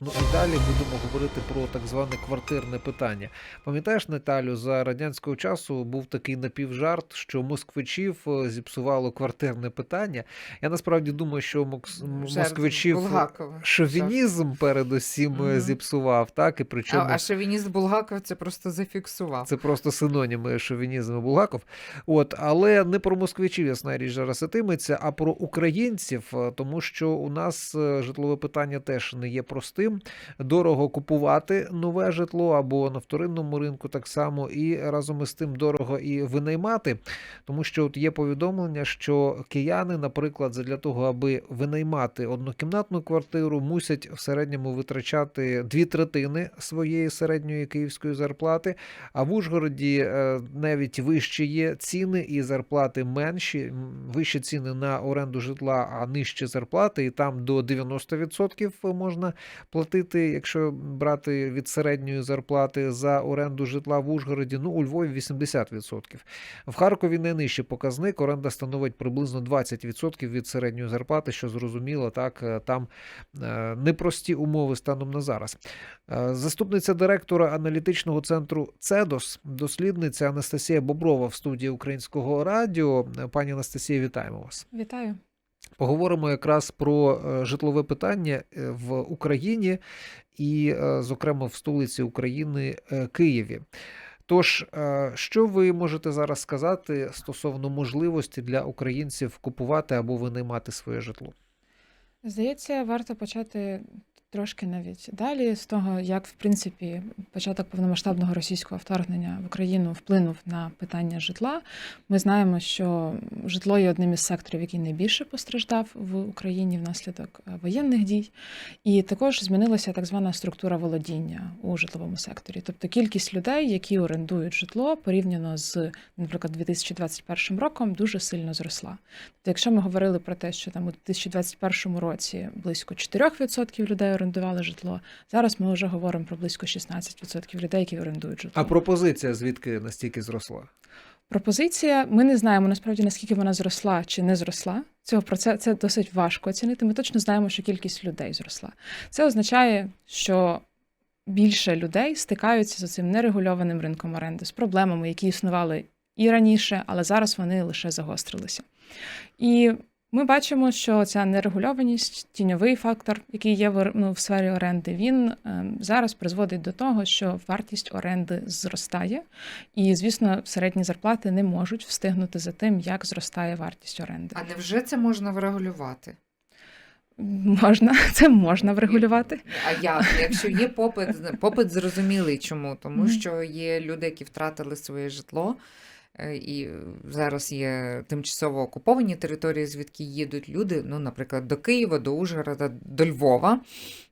Ну і далі будемо говорити про так зване квартирне питання. Пам'ятаєш, Наталю, за радянського часу був такий напівжарт, що москвичів е, зіпсувало квартирне питання. Я насправді думаю, що мокс- москвичів Булгакова. шовінізм передусім е, Мгм. зіпсував, так і причому а шовініст Булгаков це просто зафіксував. це просто синоніми шовінізму Булгаков. От, але не про москвичів, ясна річ зараз ітиметься, а про українців, е, тому що у нас е, житлове питання теж не є простим. Дорого купувати нове житло або на вторинному ринку так само, і разом із тим дорого і винаймати, тому що от є повідомлення, що кияни, наприклад, для того, аби винаймати однокімнатну квартиру, мусять в середньому витрачати дві третини своєї середньої київської зарплати. А в Ужгороді е, навіть вищі є ціни і зарплати менші, вищі ціни на оренду житла, а нижчі зарплати, і там до 90% можна платити, якщо брати від середньої зарплати за оренду житла в Ужгороді. Ну, у Львові 80%. В Харкові найнижчий показник. Оренда становить приблизно 20% від середньої зарплати, що зрозуміло, так е, там е, непрості умови станом на зараз. Е, Заступниця директора аналітичного центру Цедос, дослідниця Анастасія Боброва в студії Українського радіо. Пані Анастасія, вітаємо вас. Вітаю. Поговоримо якраз про е, житлове питання е, в Україні і, е, зокрема, в столиці України Києві. Тож, що ви можете зараз сказати стосовно можливості для українців купувати або винаймати своє житло? Здається, варто почати трошки навіть далі з того, як в принципі початок повномасштабного російського вторгнення в Україну вплинув на питання житла. Ми знаємо, що житло є одним із секторів, який найбільше постраждав в Україні внаслідок е, воєнних дій, і також змінилася так звана структура володіння у житловому секторі. Тобто кількість людей, які орендують житло, порівняно з, наприклад, 2021 роком, дуже сильно зросла. Тобто, якщо ми говорили про те, що там у 2021 році близько 4% людей орендували житло, зараз ми вже говоримо про близько 16% людей, які орендують житло. А пропозиція звідки настільки зросла? Пропозиція, ми не знаємо насправді наскільки вона зросла чи не зросла. Цього про це, це досить важко оцінити. Ми точно знаємо, що кількість людей зросла. Це означає, що більше людей стикаються з цим нерегульованим ринком оренди, з проблемами, які існували і раніше, але зараз вони лише загострилися. І ми бачимо, що ця нерегульованість, тіньовий фактор, який є в, ну, в сфері оренди, він е, зараз призводить до того, що вартість оренди зростає, і, звісно, середні зарплати не можуть встигнути за тим, як зростає вартість оренди. А невже це можна врегулювати? Можна, це можна врегулювати. А як? Якщо є попит, попит зрозумілий чому? Тому що є люди, які втратили своє житло, і зараз є тимчасово окуповані території, звідки їдуть люди, ну, наприклад, до Києва, до Ужгорода, до Львова.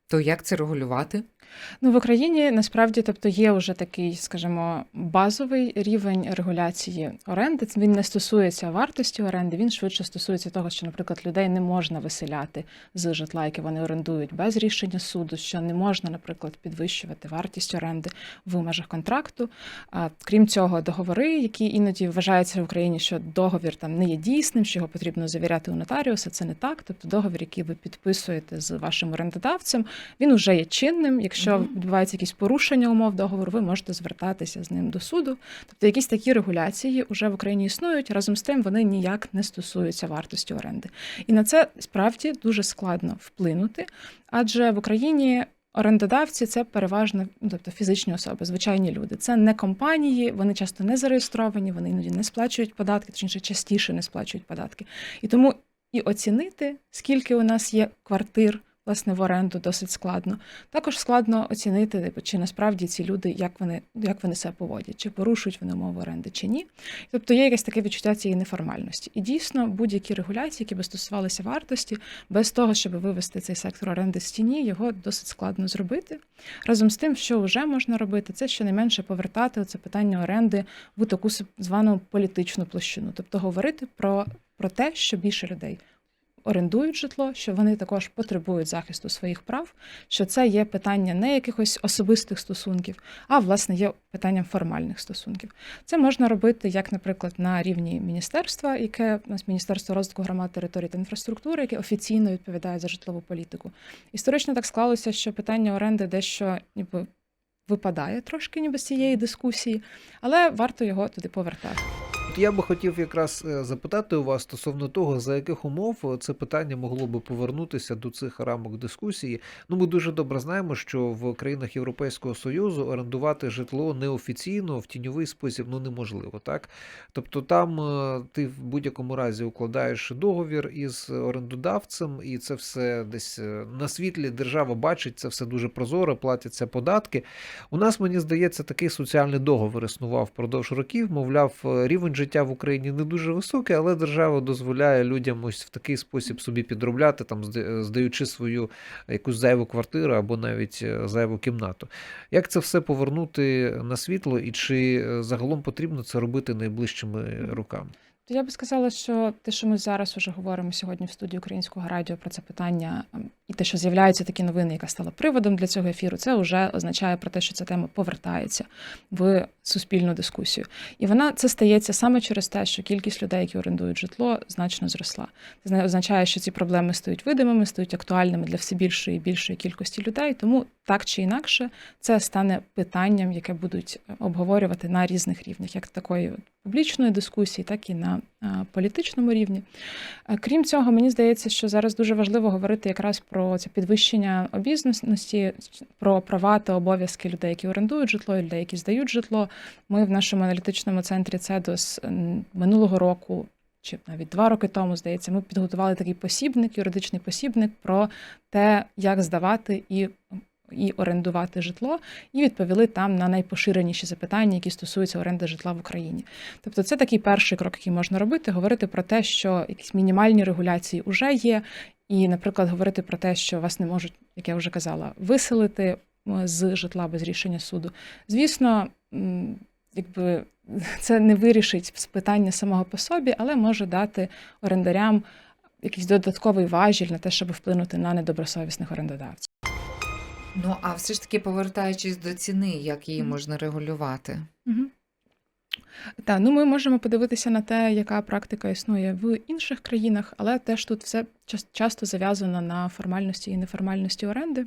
То як це регулювати? Ну, в Україні насправді, тобто, є вже такий, скажімо, базовий рівень регуляції оренди. Він не стосується вартості оренди, він швидше стосується того, що, наприклад, людей не можна виселяти з житла, яке вони орендують без рішення суду, що не можна, наприклад, підвищувати вартість оренди в межах контракту. А крім цього, договори, які іноді вважаються в Україні, що договір там не є дійсним, що його потрібно завіряти у нотаріуса. Це не так. Тобто договір, який ви підписуєте з вашим орендодавцем, він вже є чинним. Якщо відбувається якісь порушення умов договору, ви можете звертатися з ним до суду. Тобто якісь такі регуляції вже в Україні існують. Разом з тим вони ніяк не стосуються вартості оренди. І на це справді дуже складно вплинути, адже в Україні. Орендодавці це переважно, ну, тобто фізичні особи, звичайні люди. Це не компанії, вони часто не зареєстровані, вони іноді не сплачують податки, точніше частіше не сплачують податки. І тому і оцінити, скільки у нас є квартир власне в оренду, досить складно. Також складно оцінити, типу, чи насправді ці люди, як вони, як вони себе поводять, чи порушують вони умови оренди, чи ні. Тобто є якесь таке відчуття цієї неформальності. І дійсно будь-які регуляції, які би стосувалися вартості, без того, щоб вивести цей сектор оренди з тіні, його досить складно зробити. Разом з тим, що вже можна робити, це щонайменше повертати це питання оренди в таку звану політичну площину, тобто говорити про, про те, що більше людей орендують житло, що вони також потребують захисту своїх прав, що це є питання не якихось особистих стосунків, а власне є питанням формальних стосунків. Це можна робити, як, наприклад, на рівні міністерства, яке нас Міністерство розвитку громад, територій та інфраструктури, яке офіційно відповідає за житлову політику. Історично так склалося, що питання оренди дещо ніби випадає трошки ніби з цієї дискусії, але варто його туди повертати. От я би хотів якраз е, запитати у вас стосовно того, за яких умов е, це питання могло би повернутися до цих рамок дискусії. Ну, ми дуже добре знаємо, що в країнах Європейського Союзу орендувати житло неофіційно в тіньовий спосіб ну неможливо, так? Тобто там е, ти в будь-якому разі укладаєш договір із орендодавцем, і це все десь на світлі держава бачить, це все дуже прозоро, платяться податки. У нас, мені здається, такий соціальний договір існував впродовж років. Мовляв, рівень життя в Україні не дуже високий, але держава дозволяє людям ось в такий спосіб собі підробляти, там здаючи свою якусь зайву квартиру або навіть е, зайву кімнату. Як це все повернути на світло, і чи е, загалом потрібно це робити найближчими роками? То я би сказала, що те, що ми зараз вже говоримо сьогодні в студії українського радіо про це питання, ем, і те, що з'являються такі новини, яка стала приводом для цього ефіру, це вже означає про те, що ця тема повертається в суспільну дискусію. І вона це стається саме через те, що кількість людей, які орендують житло, значно зросла. Це зна- означає, що ці проблеми стають видимими, стають актуальними для все більшої і більшої кількості людей. Тому так чи інакше це стане питанням, яке будуть е, обговорювати на різних рівнях, як такої публічної дискусії, так і на політичному рівні. Крім цього, мені здається, що зараз дуже важливо говорити якраз про це підвищення обізнаності, про права та обов'язки людей, які орендують житло, людей, які здають житло. Ми в нашому аналітичному центрі ЦЕДОС минулого року. Чи навіть два роки тому, здається, ми підготували такий посібник, юридичний посібник про те, як здавати і, і орендувати житло, і відповіли там на найпоширеніші запитання, які стосуються оренди житла в Україні. Тобто, це такий перший крок, який можна робити, говорити про те, що якісь мінімальні регуляції вже є, і, наприклад, говорити про те, що вас не можуть, як я вже казала, виселити з житла без рішення суду. Звісно, якби це не вирішить питання самого по собі, але може дати орендарям якийсь додатковий важіль на те, щоб вплинути на недобросовісних орендодавців. Ну, а все ж таки, повертаючись до ціни, як її можна регулювати? Угу. Так, ну ми можемо подивитися на те, яка практика існує в інших країнах, але теж тут все часто зав'язано на формальності і неформальності оренди.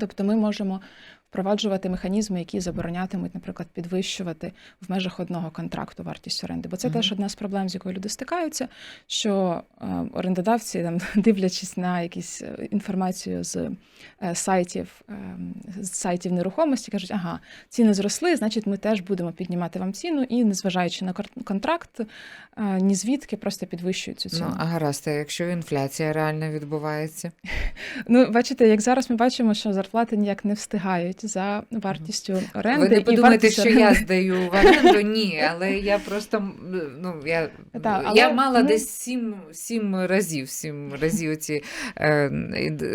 Тобто ми можемо впроваджувати механізми, які заборонятимуть, наприклад, підвищувати в межах одного контракту вартість оренди. Бо це Мгм. теж одна з проблем, з якою люди стикаються, що е, орендодавці, там, дивлячись на якісь е, інформацію з е, сайтів, з сайтів нерухомості, кажуть, ага, ціни зросли, значить, ми теж будемо піднімати вам ціну, і незважаючи на контракт, ні звідки просто підвищують цю ціну. Ну, а гаразд, а якщо інфляція реально відбувається? Ну, бачите, як зараз ми бачимо, що зарплати ніяк не встигають за вартістю оренди. Ви не і подумайте, вартість що оренди- я здаю в оренду, ні, але я просто ну я, Та, я мала ми- десь сім, сім разів, сім разів ці е,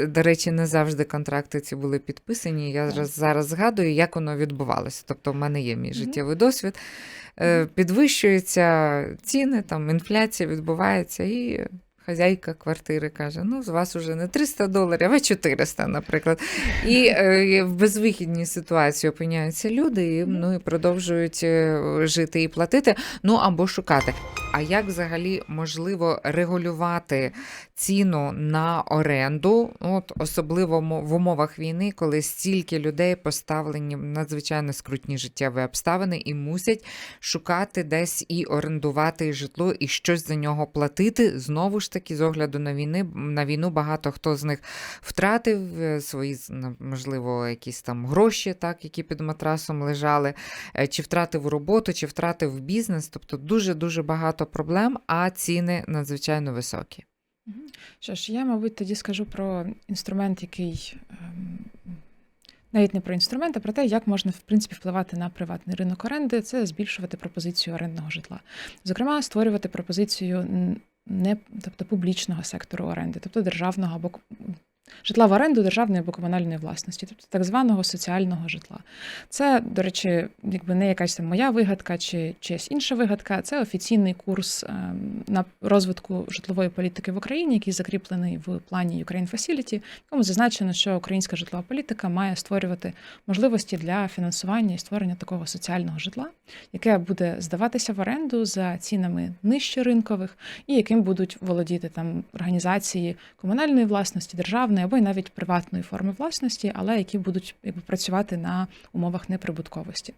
до речі, не завжди контракти ці були підписані. Я зараз, зараз згадую, як воно відбувалося. Тобто, в мене є мій життєвий досвід. Е, підвищуються ціни, там інфляція відбувається і. Хазяйка квартири каже: ну, з вас уже не 300 доларів, а 400, наприклад. І е, в безвихідній ситуації опиняються люди, і, ну, і продовжують е, жити і платити, ну або шукати. А як взагалі можливо регулювати ціну на оренду, от особливо в умовах війни, коли стільки людей поставлені в надзвичайно скрутні життєві обставини і мусять шукати десь і орендувати житло, і щось за нього платити. Знову ж таки, з огляду на війни на війну багато хто з них втратив е, свої можливо якісь там гроші, так які під матрасом лежали, е, чи втратив роботу, чи втратив бізнес. Тобто дуже дуже багато проблем, а ціни надзвичайно високі. Що ж, я, мабуть, тоді скажу про інструмент, який ем, навіть не про інструмент, а про те, як можна в принципі впливати на приватний ринок оренди, це збільшувати пропозицію орендного житла. Зокрема, створювати пропозицію не тобто публічного сектору оренди, тобто державного або житла в оренду державної або комунальної власності, тобто так званого соціального житла. Це, до речі, якби не якась там моя вигадка чи чиясь інша вигадка. Це офіційний курс ем, на розвитку житлової політики в Україні, який закріплений в плані Ukraine Facility, в якому зазначено, що українська житлова політика має створювати можливості для фінансування і створення такого соціального житла, яке буде здаватися в оренду за цінами нижче ринкових, і яким будуть володіти там організації комунальної власності, державної або й навіть приватної форми власності, але які будуть якби працювати на умовах неприбутковості.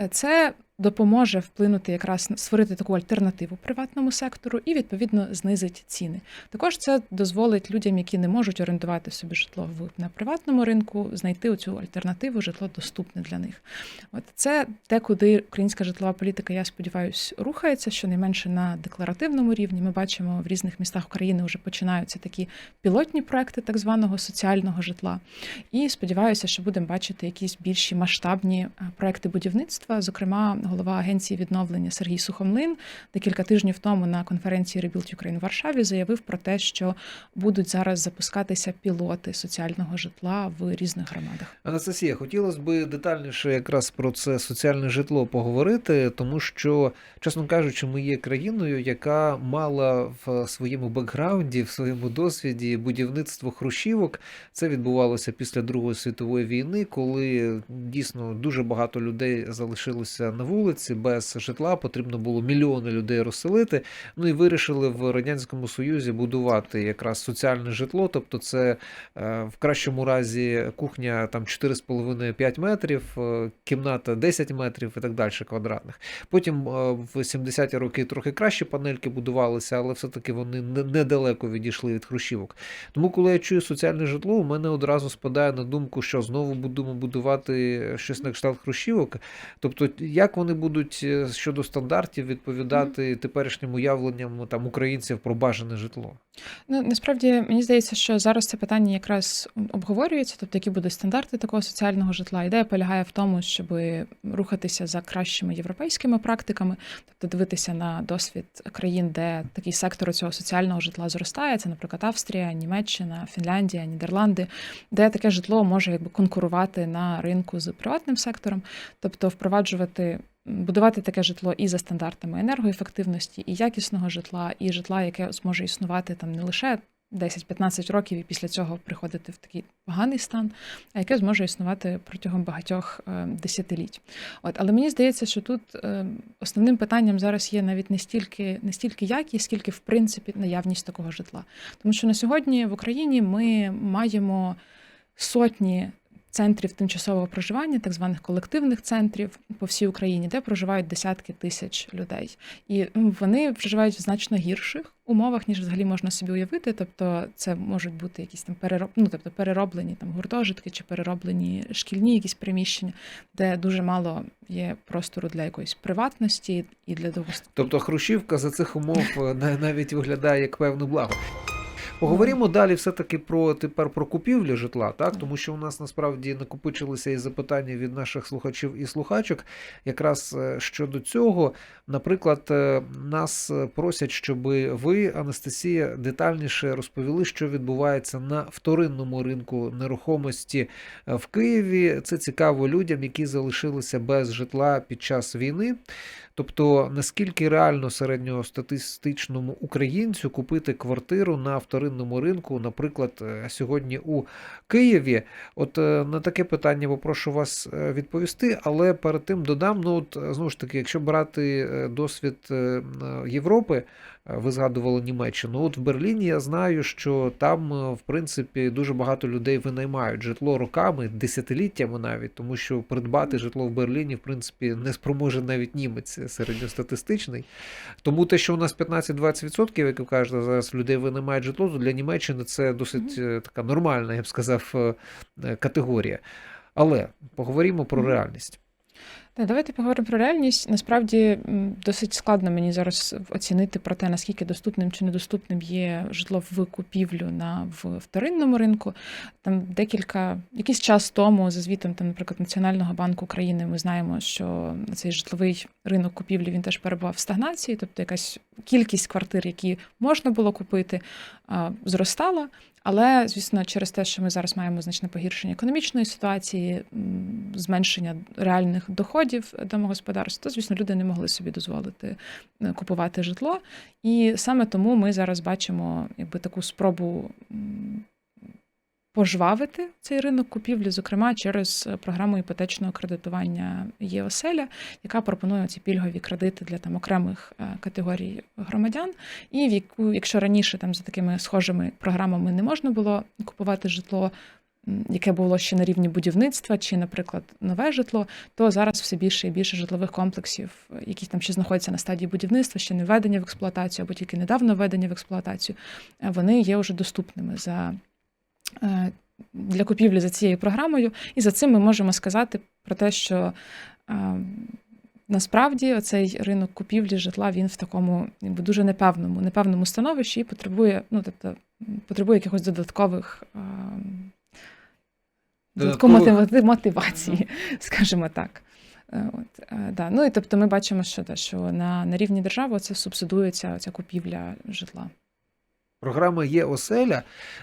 Е, Це допоможе вплинути якраз створити таку альтернативу приватному сектору і відповідно знизить ціни. Також це дозволить людям, які не можуть орендувати собі житло в на приватному ринку, знайти оцю альтернативу, житло доступне для них. От це те, куди українська житлова політика, я сподіваюся, рухається, щонайменше на декларативному рівні. Ми бачимо в різних містах України вже починаються такі пілотні проекти так званого соціального житла. І сподіваюся, що будемо бачити якісь більші масштабні е, проекти будівництва. Зокрема, голова агенції відновлення Сергій Сухомлин декілька тижнів тому на конференції Rebuild Ukraine в Варшаві заявив про те, що будуть зараз запускатися пілоти соціального житла в різних громадах. Анастасія, хотілося б детальніше якраз про це соціальне житло поговорити, тому що, чесно кажучи, ми є країною, яка мала в своєму бекграунді, в своєму досвіді будівництво хрущівок. Це відбувалося після Другої світової війни, коли дійсно дуже багато людей залишилося на вулиці без житла. Потрібно було мільйони людей розселити. Ну і вирішили в радянському союзі будувати якраз соціальне житло, тобто це е, в кращому разі кухня там 4,5-5 метрів, е, кімната 10 метрів і так далі квадратних. Потім е, в 70-ті роки трохи кращі панельки будувалися, але все-таки вони недалеко відійшли від хрущівок. Тому, коли я чую соціальне житло, у мене одразу спадає на думку, що знову будемо будувати щось на кшталт хрущівок. Тобто, як вони будуть е, щодо стандартів відповідати теперішнім уявленням там українців про бажане житло? Ну насправді мені здається, що зараз це питання якраз обговорюється, тобто які будуть стандарти такого соціального житла. Ідея полягає в тому, щоб рухатися за кращими європейськими практиками, тобто дивитися на досвід країн, де такий сектор цього соціального житла зростає. Це, наприклад, Австрія, Німеччина, Фінляндія, Нідерланди, де таке житло може якби конкурувати на ринку з приватним сектором, тобто впроваджувати. Будувати таке житло і за стандартами енергоефективності, і якісного житла, і житла, яке зможе існувати там не лише 10-15 років і після цього приходити в такий поганий стан, а яке зможе існувати протягом багатьох е, десятиліть. От, але мені здається, що тут е, основним питанням зараз є навіть не стільки не стільки якість, скільки в принципі наявність такого житла. Тому що на сьогодні в Україні ми маємо сотні. Центрів тимчасового проживання, так званих колективних центрів по всій Україні, де проживають десятки тисяч людей, і вони проживають в значно гірших умовах, ніж взагалі можна собі уявити. Тобто, це можуть бути якісь там перероб... ну, тобто перероблені там гуртожитки чи перероблені шкільні якісь приміщення, де дуже мало є простору для якоїсь приватності і для довгострокового Тобто Хрущівка за цих умов е, навіть виглядає як певне благо. Поговоримо далі все-таки про тепер про купівлю житла, так тому що у нас насправді накопичилися і запитання від наших слухачів і слухачок. Якраз е, щодо цього, наприклад, е, нас е, просять, щоб ви, Анастасія, детальніше розповіли, що відбувається на вторинному ринку нерухомості в Києві. Це цікаво людям, які залишилися без житла під час війни. Тобто, наскільки реально середньостатистичному українцю купити квартиру на вторинному ринку, наприклад, е, сьогодні у Києві? От е, на таке питання попрошу вас е, відповісти, але перед тим додам: ну от знову ж таки, якщо брати досвід Європи, ви згадували Німеччину. От в Берліні я знаю, що там, е, в принципі, дуже багато людей винаймають житло роками, десятиліттями навіть, тому що придбати житло в Берліні, в принципі, не спроможе навіть німець середньостатистичний. Тому те, що у нас 15-20%, як ви кажете, зараз людей винаймають житло, то для Німеччини це досить е, така нормальна, я б сказав, е, е, категорія. Але поговоримо про реальність. Так, давайте поговоримо про реальність. Насправді досить складно мені зараз оцінити про те, наскільки доступним чи недоступним є житло в купівлю на в вторинному ринку. Там декілька якийсь час тому, за звітом там, наприклад, Національного банку України, ми знаємо, що цей житловий ринок купівлі він теж перебував в стагнації, тобто якась кількість квартир, які можна було купити, зростала. Але, звісно, через те, що ми зараз маємо значне погіршення економічної ситуації, зменшення реальних доходів домогосподарств, то, звісно, люди не могли собі дозволити е, купувати житло. І саме тому ми зараз бачимо якби таку спробу пожвавити цей ринок купівлі, зокрема через е, програму іпотечного кредитування ЄОСЕЛЯ, яка пропонує ці пільгові кредити для там окремих е, категорій громадян. І в яку, якщо раніше там за такими схожими програмами не можна було купувати житло, яке було ще на рівні будівництва, чи, наприклад, нове житло, то зараз все більше і більше житлових комплексів, які там ще знаходяться на стадії будівництва, ще не введення в експлуатацію або тільки недавно введення в експлуатацію, е, вони є вже доступними за. Е, Для купівлі за цією програмою, і за цим ми можемо сказати про те, що е, насправді цей ринок купівлі житла він в такому якби, дуже непевному, непевному становищі і потребує, ну тобто, потребує якихось додаткових. е, мотив- мотивації, скажімо так. От, да. Ну і тобто ми бачимо, що, що на, на рівні держави це субсидується ця купівля житла. Програма є оселя.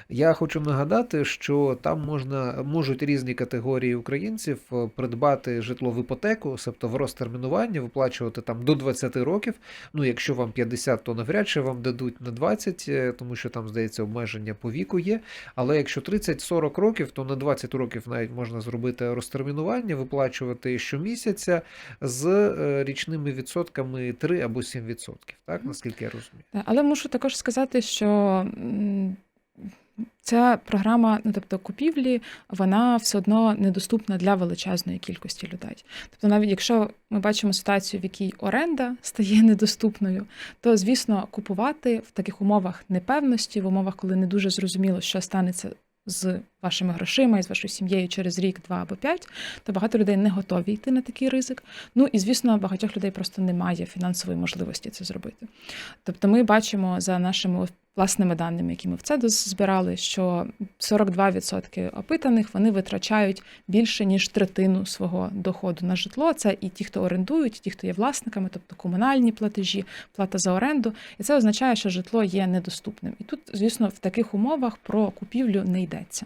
Я хочу нагадати, що там можна можуть різні категорії українців е, придбати житло в іпотеку, тобто в розтермінування, виплачувати там до 20 років. Ну, якщо вам 50, то навряд чи вам дадуть на 20, е, тому що там, здається, обмеження по віку є. Але якщо 30-40 років, то на 20 років навіть можна зробити розтермінування, виплачувати щомісяця з е, річними відсотками 3 або 7 відсотків, так наскільки я розумію. Але мушу також сказати, що ця програма, ну тобто купівлі, вона все одно недоступна для величезної кількості людей. Тобто, навіть якщо ми бачимо ситуацію, в якій оренда стає недоступною, то звісно купувати в таких умовах непевності, в умовах, коли не дуже зрозуміло, що станеться. З вашими грошима і з вашою сім'єю через рік, два або п'ять, то багато людей не готові йти на такий ризик. Ну і звісно, багатьох людей просто немає фінансової можливості це зробити. Тобто, ми бачимо за нашими власними даними, які ми в ЦЕДОС збирали, що 42% опитаних вони витрачають більше ніж третину свого доходу на житло. Це і ті, хто орендують, і ті, хто є власниками, тобто комунальні платежі, плата за оренду. І це означає, що житло є недоступним. І тут, звісно, в таких умовах про купівлю не йдеться.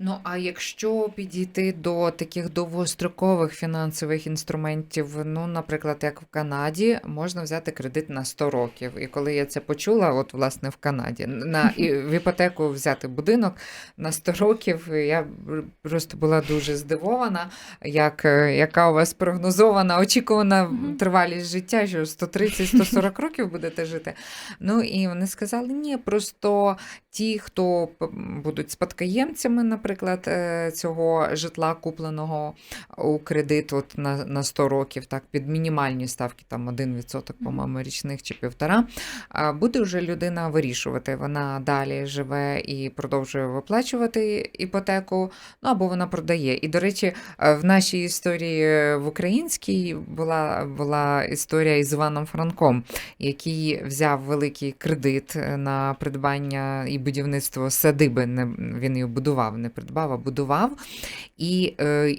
Ну а якщо підійти до таких довгострокових фінансових інструментів, ну, наприклад, як в Канаді, можна взяти кредит на 100 років. І коли я це почула, от власне в Канаді, на і в іпотеку взяти будинок на 100 років, я просто була дуже здивована, як, е, яка у вас прогнозована, очікувана тривалість життя, що 130-140 років будете жити. Ну і вони сказали, ні, просто ті, хто будуть спадкоємцями, наприклад, е, цього житла, купленого у кредит от на, на 100 років, так, під мінімальні ставки, там 1%, по-моєму, річних чи півтора, буде вже людина вирішувати, вона далі живе і продовжує виплачувати іпотеку, ну або вона продає. І, до речі, е, в нашій історії е, в українській була, була історія із Іваном Франком, який взяв великий кредит на придбання і будівництво садиби. Не, він її будував, не придбав, а будував. І е,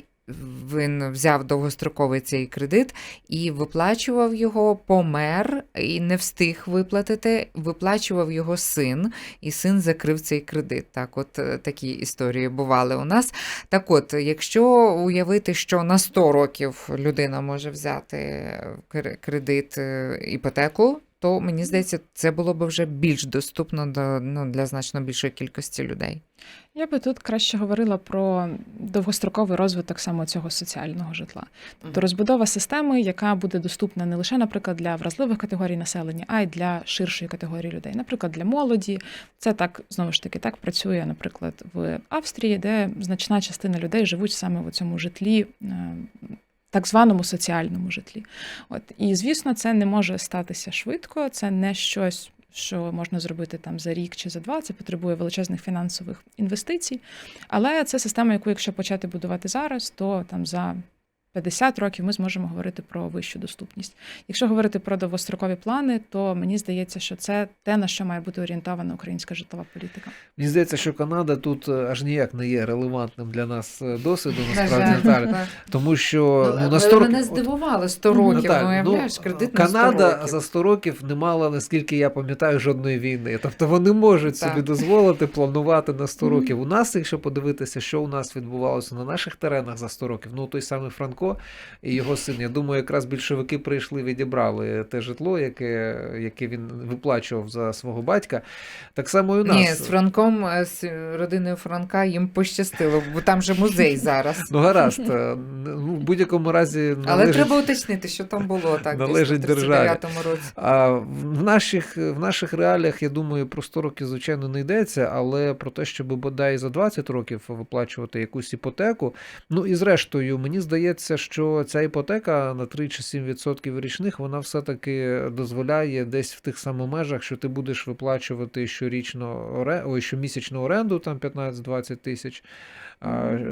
він взяв довгостроковий цей кредит і виплачував його, помер і не встиг виплатити. Виплачував його син, і син закрив цей кредит. Так, от е, такі історії бували у нас. Так от, якщо уявити, що на 100 років людина може взяти кр- кредит е, іпотеку, то мені здається, це було б вже більш доступно до, ну, для значно більшої кількості людей. Я би тут краще говорила про довгостроковий розвиток саме цього соціального житла. Тобто розбудова системи, яка буде доступна не лише, наприклад, для вразливих категорій населення, а й для ширшої категорії людей. Наприклад, для молоді. Це так знову ж таки так працює, наприклад, в Австрії, де значна частина людей живуть саме в цьому житлі. Так званому соціальному житлі. От і звісно, це не може статися швидко, це не щось, що можна зробити там за рік чи за два. Це потребує величезних фінансових інвестицій. Але це система, яку, якщо почати будувати зараз, то там за 50 років ми зможемо говорити про вищу доступність. Якщо говорити про довгострокові плани, то мені здається, що це те, на що має бути орієнтована українська житлова політика. Мені здається, що Канада тут е, аж ніяк не є релевантним для нас е, досвідом, насправді, так. Тому що Ну, ну, на але 100 мене здивувало 100 Ну, років. Ну, уявляєш, ну, кредит на 100 Канада років. за 100 років не мала, наскільки я пам'ятаю, жодної війни. Тобто вони можуть Так. собі дозволити планувати на 100 років. У нас, якщо подивитися, що у нас відбувалося на наших теренах за 100 років, ну той самий Франко і його син. Я думаю, якраз більшовики прийшли, відібрали те житло, яке, яке він виплачував за свого батька. Так само і у нас. Ні, з Франком, е, з родиною Франка їм пощастило, бо там же музей зараз. Ну, гаразд, е, ну, в будь-якому разі Але треба уточнити, що там було так Належить державі. році. А в наших, в наших реаліях, я думаю, про 100 років, звичайно, не йдеться, але про те, щоб бодай за 20 років виплачувати якусь іпотеку. Ну і зрештою, мені здається, що ця іпотека на 3 чи 7% річних, вона все-таки дозволяє десь в тих самих межах, що ти будеш виплачувати щорічно. Ой, щомісячну оренду, там 15-20 тисяч.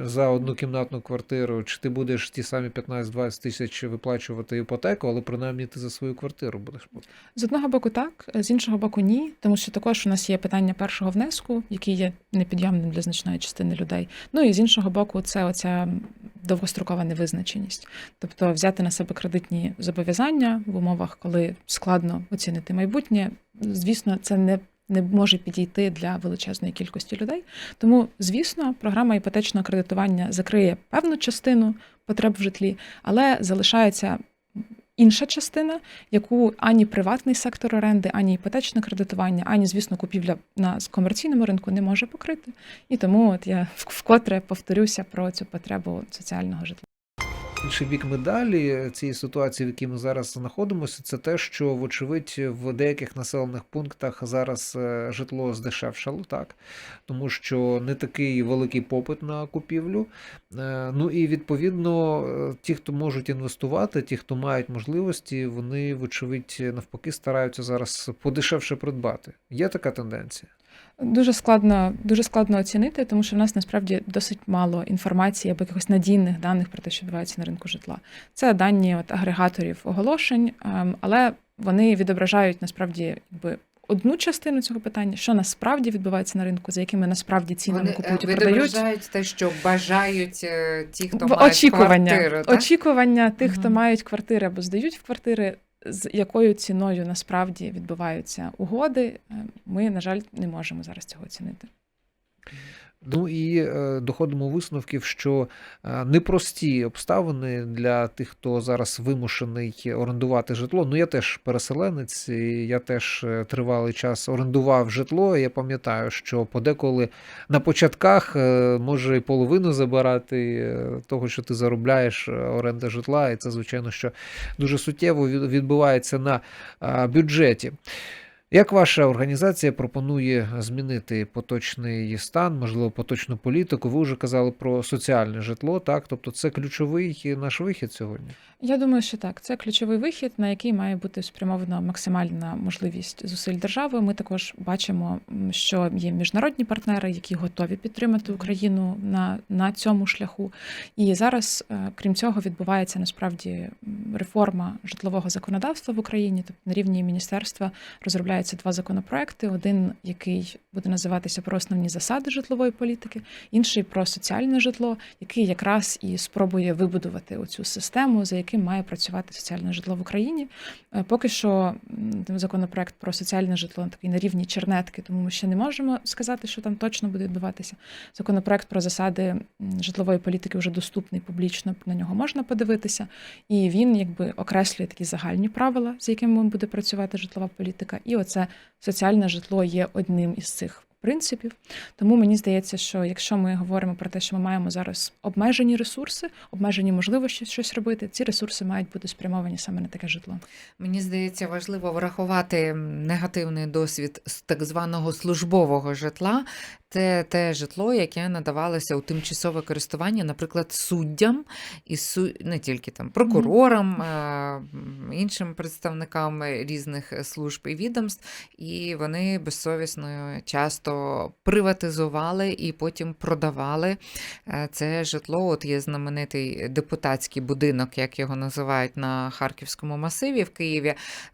За одну кімнатну квартиру, чи ти будеш ті самі 15-20 тисяч виплачувати іпотеку, але принаймні ти за свою квартиру будеш платити. З одного боку, так, з іншого боку, ні, тому що також у нас є питання першого внеску, який є непід'ємним для значної частини людей. Ну і з іншого боку, це оця довгострокова невизначеність. Тобто взяти на себе кредитні зобов'язання в умовах, коли складно оцінити майбутнє, звісно, це не. Не може підійти для величезної кількості людей. Тому, звісно, програма іпотечного кредитування закриє певну частину потреб в житлі, але залишається інша частина, яку ані приватний сектор оренди, ані іпотечне кредитування, ані, звісно, купівля на комерційному ринку не може покрити. І тому от я вкотре повторюся про цю потребу соціального житла. Інший бік медалі цієї ситуації, в якій ми зараз знаходимося, це те, що, вочевидь, в деяких населених пунктах зараз е, житло здешевшало, так тому що не такий великий попит на купівлю. Е, Ну і відповідно, е, ті, хто можуть інвестувати, ті, хто мають можливості, вони, вочевидь, навпаки, стараються зараз подешевше придбати. Є така тенденція. Дуже складно, дуже складно оцінити, тому що в нас насправді досить мало інформації або якихось надійних даних про те, що відбувається на ринку житла. Це дані от агрегаторів оголошень, ем, але вони відображають насправді якби. Одну частину цього питання, що насправді відбувається на ринку, за якими насправді цінами Вони е, купують і продають. відображають те, що бажають е, ті, хто мають очікування, квартиру. Так? очікування тих, хто мають квартири або здають в квартири, з якою ціною насправді відбуваються угоди. е, Ми, на жаль, не можемо зараз цього оцінити. Ну і е, доходимо висновків, що е, непрості обставини для тих, хто зараз вимушений орендувати житло. Ну я теж переселенець, і я теж е, тривалий час орендував житло. Я пам'ятаю, що подеколи на початках може і половину забирати того, що ти заробляєш оренда житла, і це звичайно, що дуже суттєво відбувається на бюджеті. Як ваша організація пропонує змінити поточний стан, можливо, поточну політику? Ви вже казали про соціальне житло, так? Тобто це ключовий наш вихід сьогодні. Я думаю, що так. Це ключовий вихід, на який має бути спрямована максимальна можливість зусиль держави. Ми також бачимо, що є міжнародні партнери, які готові підтримати Україну на, на цьому шляху. І зараз, е, крім цього, відбувається насправді реформа житлового законодавства в Україні. Тобто на рівні міністерства розробляються два законопроекти: один, який буде називатися про основні засади житлової політики, інший про соціальне житло, який якраз і спробує вибудувати оцю систему, за яким має працювати соціальне житло в Україні. Е, Поки що законопроект про соціальне житло такий на рівні чернетки, тому ми ще не можемо сказати, що там точно буде відбуватися. Законопроект про засади житлової політики вже доступний публічно, на нього можна подивитися, і він якби окреслює такі загальні правила, з якими буде працювати житлова політика. І оце соціальне житло є одним із цих принципів. Тому мені здається, що якщо ми говоримо про те, що ми маємо зараз обмежені ресурси, обмежені можливості щось робити, ці ресурси мають бути спрямовані саме на таке житло. Мені здається, важливо врахувати негативний досвід з так званого службового житла. Це те житло, яке надавалося у тимчасове користування, наприклад, суддям і су... не тільки там прокурорам, е, іншим представникам різних служб і відомств, і вони безсовісно часто приватизували і потім продавали е, це житло. От є знаменитий депутатський будинок, як його називають на Харківському масиві в Києві.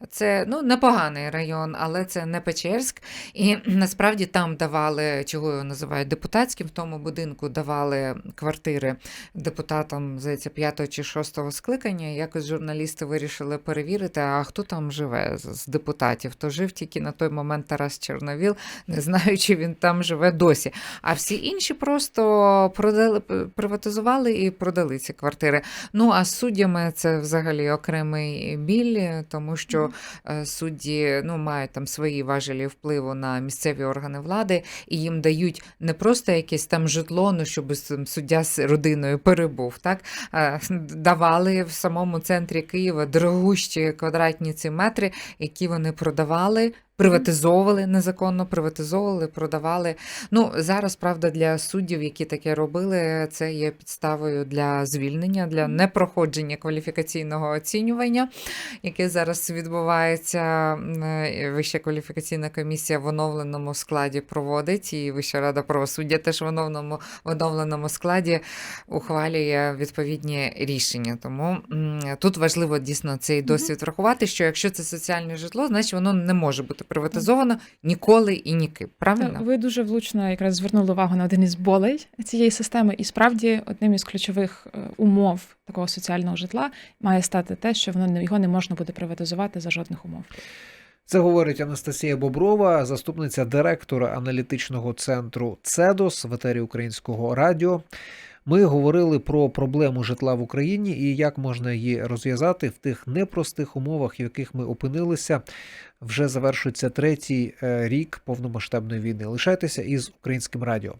Це ну непоганий район, але це не Печерськ. І насправді там давали, чого його називають депутатським, в тому будинку давали квартири депутатам, здається, 5 чи 6 скликання. Якось журналісти вирішили перевірити, а хто там живе з депутатів. То жив тільки на той момент Тарас Чорновіл, не знаю, чи він там живе досі. А всі інші просто продали, приватизували і продали ці квартири. Ну а з суддями це взагалі окремий біль, тому що е, судді ну, мають там свої важелі впливу на місцеві органи влади, і їм дають не просто якесь там житло, ну щоб суддя з родиною перебув. Так Е, давали в самому центрі Києва дорогущі квадратні ці метри, які вони продавали. Приватизовували незаконно, приватизовували, продавали. Ну зараз правда для суддів, які таке робили, це є підставою для звільнення, для непроходження кваліфікаційного оцінювання, яке зараз відбувається. е, Вища кваліфікаційна комісія в оновленому складі проводить, і Вища рада правосуддя теж в оновленому, в оновленому складі ухвалює відповідні рішення. Тому тут важливо дійсно цей досвід врахувати, що якщо це соціальне житло, значить воно не може бути приватизовано ніколи і ніким. Правильно? Ви дуже влучно якраз звернули увагу на один із болей цієї системи, і справді одним із ключових е, умов такого соціального житла має стати те, що воно не- його не можна буде приватизувати за жодних умов. Це говорить Анастасія Боброва, заступниця директора аналітичного центру ЦЕДОС в етері українського радіо. Ми говорили про проблему житла в Україні і як можна її розв'язати в тих непростих умовах, в яких ми опинилися. Вже завершується третій е, рік повномасштабної війни. Лишайтеся із українським радіо.